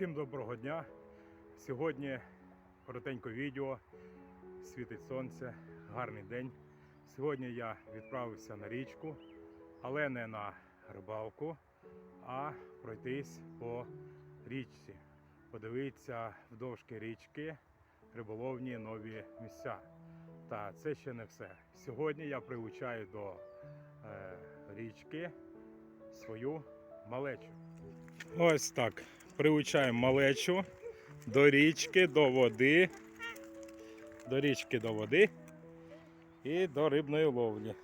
Всім доброго дня. Сьогодні коротеньке відео. Світить сонце, гарний день. Сьогодні я відправився на річку, але не на рибалку, а пройтись по річці. Подивитися вдовжки річки риболовні нові місця. Та це ще не все. Сьогодні я прилучаю до е, річки свою малечу. Ось так. Приучаємо малечу до річки, до води, до річки до води і до рибної ловлі.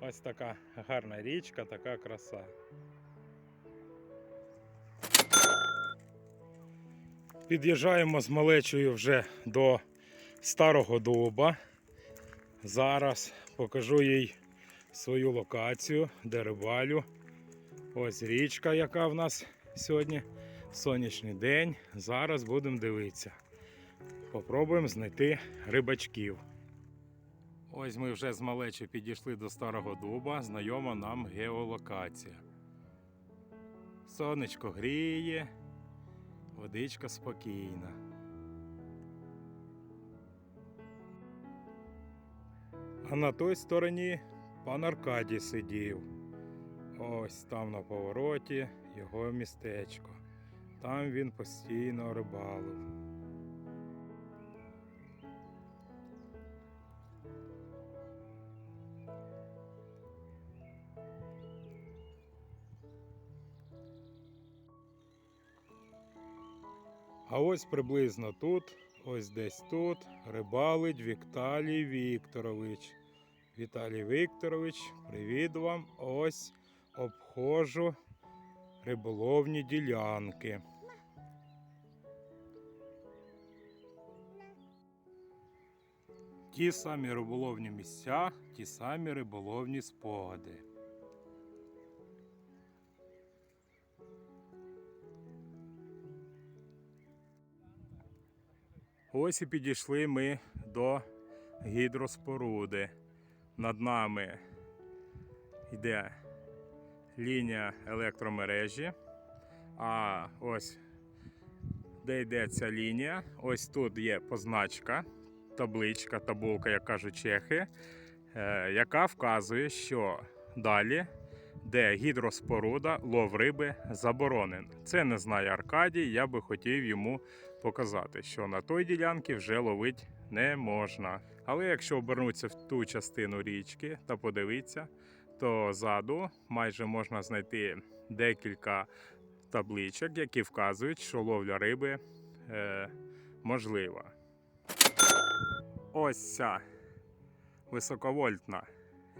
Ось така гарна річка, така краса. Під'їжджаємо з малечою вже до старого дуба. Зараз покажу їй свою локацію, де рибалю. Ось річка, яка в нас сьогодні. Сонячний день. Зараз будемо дивитися. Попробуємо знайти рибачків. Ось ми вже з малечі підійшли до старого дуба. Знайома нам геолокація. Сонечко гріє, водичка спокійна. А на той стороні пан Аркадій сидів. Ось там на повороті його містечко. Там він постійно рибалив. А ось приблизно тут, ось десь тут, рибалить Вікталій Вікторович. Віталій Вікторович, привіт вам. Ось обходжу риболовні ділянки. Ті самі риболовні місця, ті самі риболовні спогади. Ось і підійшли ми до гідроспоруди. Над нами йде лінія електромережі. А ось де йде ця лінія, ось тут є позначка, табличка, табулка, як кажуть чехи, е, яка вказує, що далі, де гідроспоруда, лов риби заборонен. Це не знає Аркадій. Я би хотів йому показати, що на той ділянці вже ловить не можна. Але якщо обернутися в ту частину річки та подивитися, то ззаду майже можна знайти декілька табличок, які вказують, що ловля риби е, можлива. Ось ця високовольтна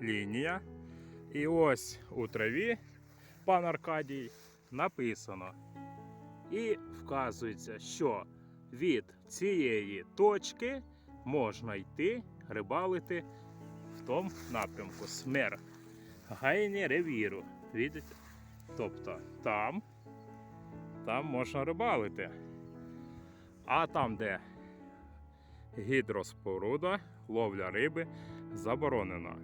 лінія. І ось у траві, пан Аркадій, написано. І вказується, що від цієї точки можна йти рибалити в тому напрямку смер гайні ревіру. Видите? Тобто там, там можна рибалити. А там, де гідроспоруда, ловля риби заборонена.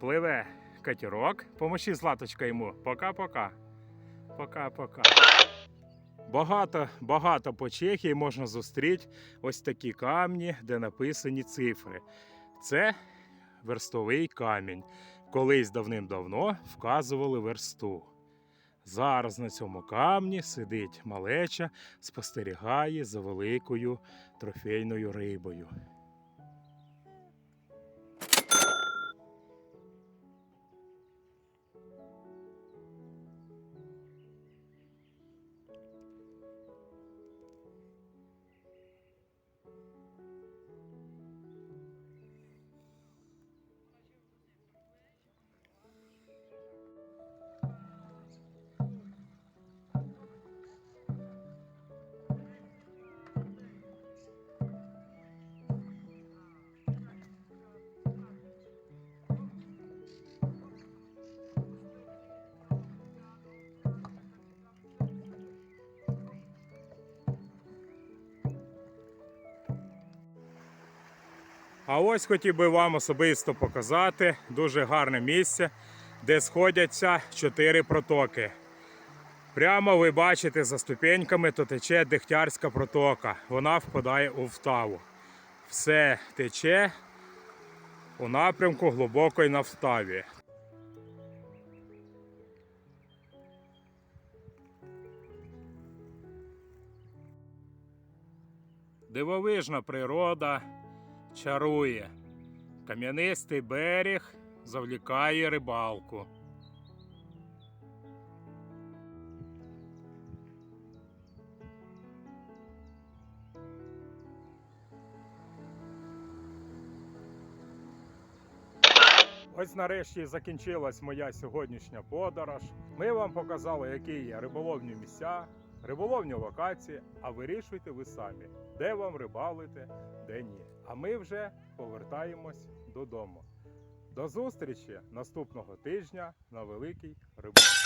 Пливе катерок. Помощи златочка йому. Пока-пока. Пока-пока. Багато, багато по Чехії можна зустріти ось такі камні, де написані цифри. Це верстовий камінь. Колись давним-давно вказували версту. Зараз на цьому камні сидить малеча, спостерігає за великою трофейною рибою. А ось хотів би вам особисто показати дуже гарне місце, де сходяться чотири протоки. Прямо ви бачите за ступеньками, то тече Дегтярська протока. Вона впадає у Втаву. Все тече у напрямку глибокої Навставі. Дивовижна природа чарує. Кам'янистий берег завлікає рибалку. Ось нарешті закінчилась моя сьогоднішня подорож. Ми вам показали, які є риболовні місця, риболовні локації, а вирішуйте ви самі, де вам рибалити, де ні. А ми вже повертаємось додому. До зустрічі наступного тижня на великій рибалці.